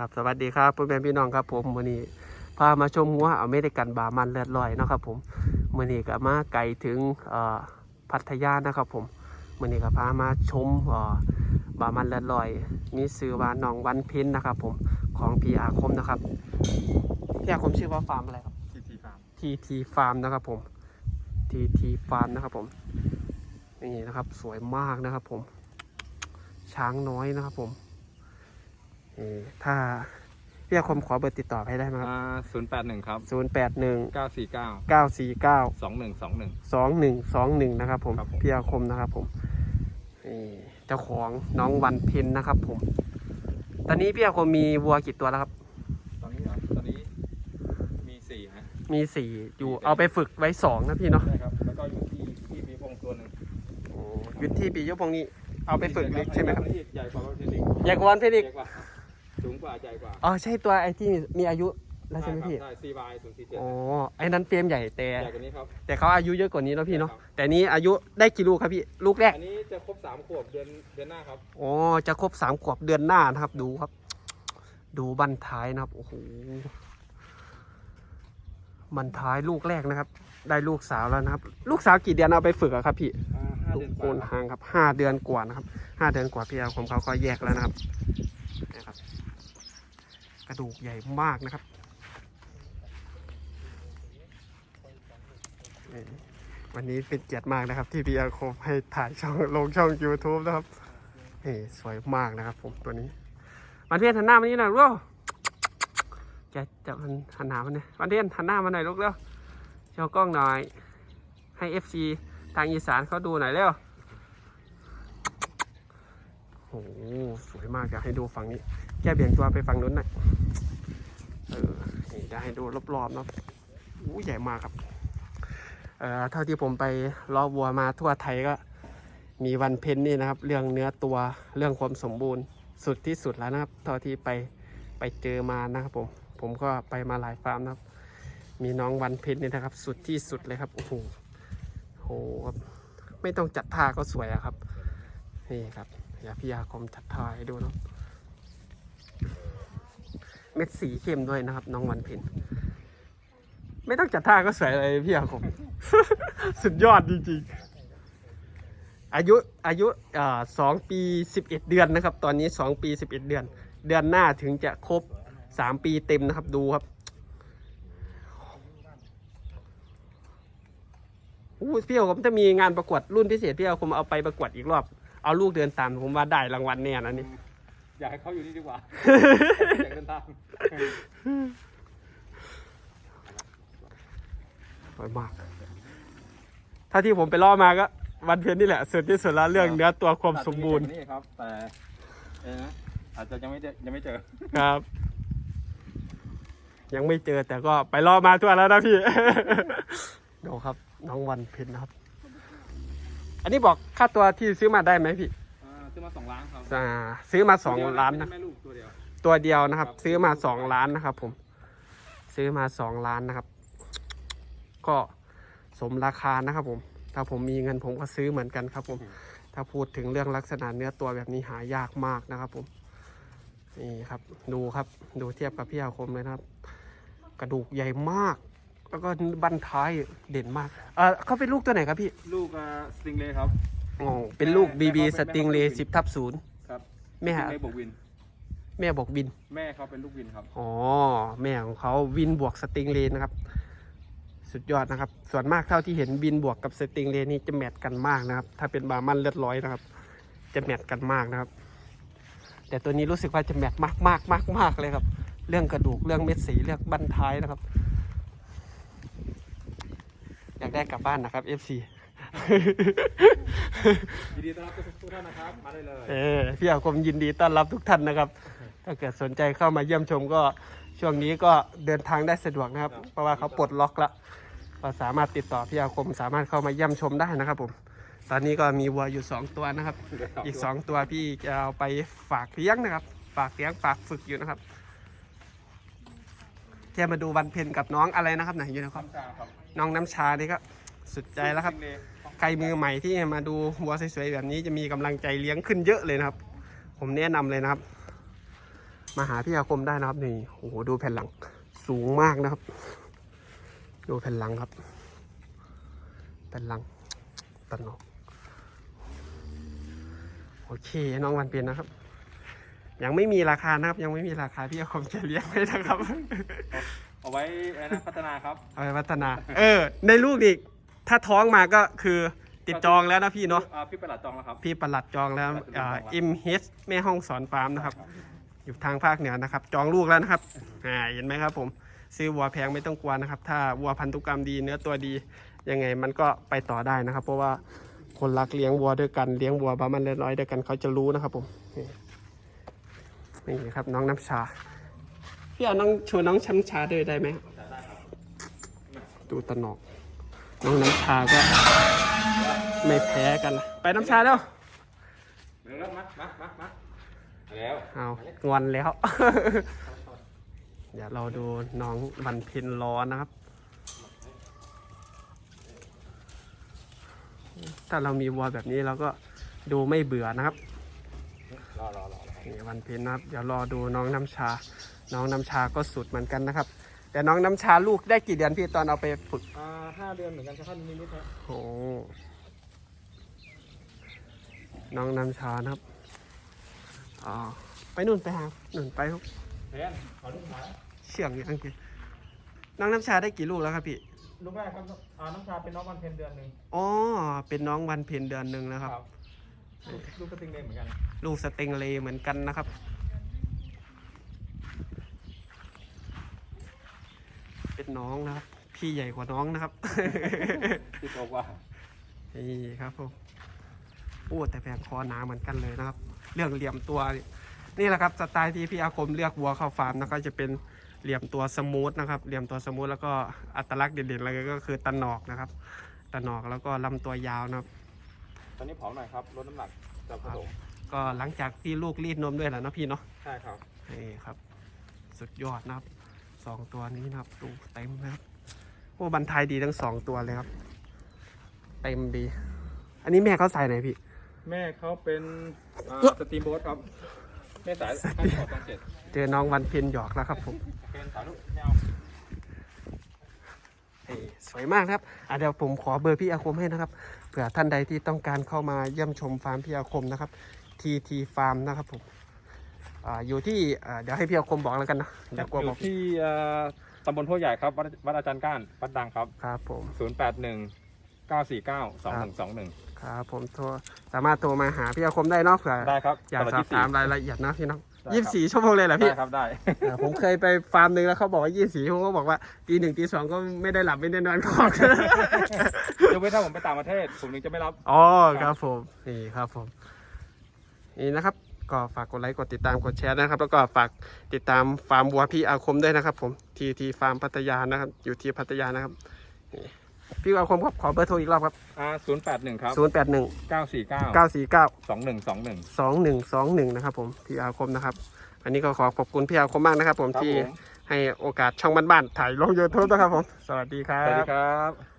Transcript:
ครับสวัสดีครับพ่อแม่พี่น้องครับผมวันนี้พามาชมหัวอเมริกันบามันเลือดลอยเนาะครับผมวันนี้ก็มาไกลถึงเอ่อพัทยานะครับผมวันนี้ก็พามาชมเอ่อบามันเลือดลอย มีซื้อว่าน้องวันเพ็ญนะครับผมของพีอาคมนะครับพี่อาคมชื่อว่าฟาร์มอะไรครับทีทีฟาร์ม TT Farm นะครับผม TT Farm นะครับผมนี่นะครับสวยมากนะครับผมช้างน้อยนะครับผมนี่ ถ้าพี่อาคมขอเบอร์ติดต่อให้ได้ไหมครับอ่าศูนย์แปดหนึ่งครับ0 8 1เก้าสี่เก้า9 4 9สองหนึ่งสองหนึ่ง2 1 2 1นะครับผมครับผมพี่อาคมนะครับผมนี่เจ้าของน้องวันเพ็ญนะครับผม ตอนนี้พี่อาคมมีวัวกี่ตัวแล้วครับ ตอนนี้เหรอตอนนี้มีสี่ฮะมีสี่อยู่เอาไปฝึกไว้สองนะพี่เนาะใช่ครับแล้วก็อยู่ที่ที่มีพงตัวหนึ่งโอ้อยู่ที่ปียกพงนี้เอาไปฝึกเล็กใช่ไหมครับที่ใหญ่กว่าเทนิกใหญ่กว่าวันเพชรอีกใหญ่ก ว่าสูงกว่าใหญ่กว่าอ๋อใช่ตัวไอ้ที่มีอายุแล้วใช่ไหมพี่ใช่ซีวายศูนย์สี่เจ็ดอ๋อไอ้นั้นเฟรมใหญ่แต่ ใหญ่กว่านี้ครับ แต่เขาอายุเยอะกว่านี้เนาะพี่เนาะใช่ครับแต่นี้อายุได้กี่ลูกครับพี่ ลูกแรก อันนี้จะครบสามขวบเดือนเดือนหน้าครับ อ๋อ จะครบสามขวบเดือนหน้านะครับ ดูครับ ดูบันท้ายนะครับ โอ้โห บันท้ายลูกแรกนะครับ ได้ลูกสาวแล้วนะครับ ลูกสาวกี่เดือนเอาไปฝึกอะครับพี่อ่าห้าลูเดืกอนกโคว่านห่างครับห้าเดือนกว่านะครับห้าเดือนกว่าพี่อาคมเขาก็แยกแล้วนะครับนะครับ กระดูกใหญ่มากนะครับ วันนี้เป็นเกียรติมากนะครับที่พี่อาคมให้ถ่ายช่องลงช่อง YouTube นะครับนี่สวยมากนะครับผมตัวนี้ วันเทียนหันหน้ามานี่หน่อยลูกจะจะมันหันหน้ามันเนี่ยวันเทียนหันหน้ามาหน่อยลูกเร็วโชว์กล้องหน่อย ให้ FC ทางอีสานเขาดูหน่อยเร็วโอ้โหสวยมากอยากให้ดูฝั่งนี้ แกเบี่ยงตัวไปฝั่งนู้นหน่อยเออนี่ได้ให้ดูรอบๆเนาะอู้ใหญ่มากครับ เอ่อเท่าที่ผมไปล้อวัวมาทั่วไทยก็ มีวันเพ็ญนี่นะครับ เรื่องเนื้อตัวเรื่องความสมบูรณ์สุดที่สุดแล้วนะครับ เท่าที่ไปไปเจอมานะครับผมผมก็ไปมาหลายฟาร์มนะครับ มีน้องวันเพ็ญนี่นะครับ สุดที่สุดเลยครับโอ้โหโหครับไม่ต้องจัดท่าก็สวยอะครับ นี่ครับอย่าพี่อาคมจัดท่าให้ดูเนาะ เม็ดสีเข้มด้วยนะครับ น้องวันเพ็ญไม่ต้องจัดท่าก็สวยเลยพี่อาคม สุดยอดจริงๆ อายุอายุสองปีสิบเอ็ดเดือนนะครับ ตอนนี้สองปีสิบเอ็ดเดือน เดือนหน้าถึงจะครบสามปีเต็มนะครับดูครับอู้พี่เอาผมจะมีงานประกวดรุ่นพิเศษพี่เอาผมเอาไปประกวดอีกรอบ เอาลูกเดินตามผมว่าได้รางวัลแน่นะนี่ อยากให้เขาอยู่นี่ดีกว่า อยากเดินทางสวยมาก ถ้าที่ผมไปล่อมาก็วันเพ็ญนี่แหละสุดที่สุดแล้วเรื่องเนื้อตัวความสมบูรณ์ นี่ครับ แต่เอะนะอาจจะยังไม่เจอยังไม่เจอ ครับ ยังไม่เจอแต่ก็ไปล่อมาทั่วแล้วนะพี่ดูครับ น้องวันเพ็ญนะครับ อันนี้บอกค่าตัวที่ซื้อมาได้ไหมพี่อ่า ซื้อมาสองล้านครับอ่าซื้อมาสองล้านนะแม่ลูกตัวเดียวตัวเดียวนะครับครับ ซื้อมาสองล้านนะครับ ผม ซื้อมาสองล้านนะครับ ก็สมราคานะครับ ผม ถ้าผมมีเงินผมก็ซื้อเหมือนกันครับ ผม ถ้าพูดถึงเรื่องลักษณะเนื้อตัวแบบนี้หายากมากนะครับ ผมนี่ครับ ดูครับ ดูเทียบกับพี่อาคมเลยนะครับ กระดูกใหญ่มาก แล้วก็บั้นท้ายเด่นมากเออเขาเป็นลูกตัวไหนครับพี่ ลูกสติงเลครับ อ๋อเป็นลูกแม่ BB แม่สติงเลสิบทับศูนย์ครับแม่สติงเลบวกวิน แม่บอกบิน แม่เขาเป็นลูกวินครับ อ๋อ แม่ของเขาวินบวกสติงเลนนะครับ สุดยอดนะครับ ส่วนมากเท่าที่เห็นบินบวกกับสติงเลนนี่จะแมทกันมากนะครับ ถ้าเป็นบาร์มันเลือดร้อยนะครับ จะแมทกันมากนะครับ แต่ตัวนี้รู้สึกว่าจะแมทมากมากมากมากเลยครับ เรื่องกระดูกเรื่องเม็ดสีเรื่องบั้นท้ายนะครับ อยากได้กลับบ้านนะครับ FC ยินดีต้อนรับทุกท่านนะครับ มาได้เลยเออพี่อาคมยินดีต้อนรับทุกท่านนะครับ ถ้าเกิดสนใจเข้ามาเยี่ยมชมก็ช่วงนี้ก็เดินทางได้สะดวกนะครับ เพราะว่าเขาปลดล็อกแล้วก็สามารถติดต่อพี่อาคมสามารถเข้ามาเยี่ยมชมได้นะครับผม ตอนนี้ก็มีวัวอยู่ 2 ตัวนะครับ อีก 2 ตัวพี่จะเอาไปฝากเลี้ยงนะครับ ฝากเลี้ยงฝากฝึกอยู่นะครับเที่ยมาดูวันเพ็ญกับน้องอะไรนะครับไหนอยู่นะครับคำชาครับน้องน้ำชานี่ก็สุดใจแล้วครับสติงเใครมือใหม่ที่มาดูวัวสวยๆแบบนี้จะมีกำลังใจเลี้ยงขึ้นเยอะเลยนะครับ ผมแนะนำเลยนะครับ มาหาพี่อาคมได้นะครับนี่โอ้โหดูแผ่นหลังสูงมากนะครับ ดูแผ่นหลังครับ แผ่นหลังตันออกโอเคน้องวันเปียนนะครับ ยังไม่มีราคานะครับ ยังไม่มีราคาพี่อาคมจะเลี้ยงไว้นะครับ เอาไว้อะไรนะพัฒนาครับ เอาไปพัฒนา เออ ในลูกนี่ ถ้าท้องมาก็คือติดจองแล้วนะพี่เนาะอ่พี่ประหลัดจองแล้วครับพี่ประหลัดจองแล้วประหลัดจองแล้วอิมเฮสแม่ห้องสอนฟาร์มนะครับ อยู่ทางภาคเหนือนะครับ จองลูกแล้วนะครับอ่าเห็นไหมครับผมซื้อวัวแพงไม่ต้องกลัวนะครับ ถ้าวัวพันธุกรรมดีเนื้อตัวดียังไงมันก็ไปต่อได้นะครับ เพราะว่าคนรักเลี้ยงวัวด้วยกันเลี้ยงวัวบามันเล็กน้อยด้วยกันเขาจะรู้นะครับผมนี่นี่ครับน้องน้ำชาพี่เอาน้องชวนน้องช้ำชาด้วยได้ไหมดูตะหนอก น้องน้ำชาก็ไม่แพ้กันนะไปน้ำชาแล้วเร็วแล้วมามามามาแล้วเอางอนแล้ว เดี๋ยวเราดูน้องบันเพ็ญร้อนนะครับ ถ้าเรามีวัวแบบนี้เราก็ดูไม่เบื่อนะครับรอรอรอรอนี่วันเพ็ญนะครับ เดี๋ยวรอดูน้องน้ำชา น้องน้ำชาก็สุดเหมือนกันนะครับ แต่น้องน้ำชาลูกได้กี่เดือนพี่ตอนเอาไปฝึกอ่าห้าเดือนเหมือนกันครับนิดนิดครับโอ้น้องน้ำชานะครับอ๋อไปนู่นไปหานู่นไปครับแทนขอลูกชายเชื่องอย่างกินน้องน้ำชาได้กี่ลูกแล้วครับพี่ลูกแรกครับอ่าน้ำชาเป็นน้องวันเพ็ญเดือนหนึ่งอ๋อเป็นน้องวันเพ็ญเดือนหนึ่งนะครับ ลูกลูกกระติงเดงเหมือนกัน ลูกสเต็งเลเหมือนกันนะครับ เป็นน้องนะครับ พี่ใหญ่กว่าน้องนะครับ ที่โตกว่านี่ครับผมโอ้แต่แพงคอหนาเหมือนกันเลยนะครับ เรื่องเหลี่ยมตัวนี่นี่แหละครับสไตล์ที่พี่อาคมเลือกวัวเข้าฟาร์มนะก็จะเป็นเหลี่ยมตัวสมูทนะครับ เหลี่ยมตัวสมูทแล้วก็อัตลักษณ์เด่นๆเลยก็คือตะหนอกนะครับตะหนอกแล้วก็ลำตัวยาวนะครับ ตอนนี้ผอมหน่อยครับลดน้ำหนักจะผสมก็หลังจากที่ลูกรีดนมด้วยแหละเนาะพี่เนาะใช่ครับนี่ครับ สุดยอดนะครับ สองตัวนี้นะครับดูเต็มนะครับโอ้บันทายดีทั้งสองตัวเลยครับ เต็มดี อันนี้แม่เขาใส่ไหนพี่ แม่เขาเป็นอ่าสตรีมโบ๊ทครับแม่สายให้ขอต้องเจ็ดเจอน้องวันเพ็ญหยอกแล้วครับผมเป็นสายลูกไม่เอานี่สวยมากนะครับอะเดี๋ยวผมขอเบอร์พี่อาคมให้นะครับ เผื่อท่านใดที่ต้องการเข้ามาเยี่ยมชมฟาร์มพี่อาคมนะครับ TT Farm นะครับผม อ่าอยู่ที่อ่าเดี๋ยวให้พี่อาคมบอกแล้วกันนะเดี๋ยวกลัวอบอยู่กที่เอ่อตำบลโพธิ์ใหญ่ครับวัดวัดอาจารย์ก้านวัดดังครับครับผม0 8 1 9 4 9 2 1 2 1ครับผมโทรสามารถโทรมาหาพี่อาคมได้เนอกเผื่อได้ครับอยากตลสอบ24ถามรายละเอียดนะพี่น้องได้ครับยี่สิบสี่ชั่วโมงเลยเหรอพี่ได้ครับได้อ่าผมเคยไปฟาร์มหนึ่งแล้วเขาบอกว่ายี่สิบสี่ชั่วโมงเขาบอกว่าตีหนึ่งตีสองก็ไม่ได้หลับไม่ได้นอนก็ออกยกเว้นถ้าผมไปต่างประเทศผมถึงจะไม่รับอ๋อครับผมนี่ครับผมนี่นะครับ ก็ฝากกดไลค์กดติดตามกดแชร์นะครับ แล้วก็ฝากติดตามฟาร์มวัวพี่อาคมด้วยนะครับ ผมทีทีฟาร์มพัทยานะครับ อยู่ที่พัทยานะครับนี่พี่อาคมครับขอเบอร์โทรอีกรอบครับอ่า0 8 1ครับศูนย์แปดหนึ่ง9 4 9เก้าสี่เก้า2 1 2 1สองหนึ่งสองหนึ่งนะครับ ผมพี่อาคมนะครับ อันนี้ก็ขอขอบคุณพี่อาคมมากนะครับ ผมครับที่ผมให้โอกาสช่องบ้านๆถ่ายลงยูทูบนะครับผม สวัสดีครัสวัสดีบครับ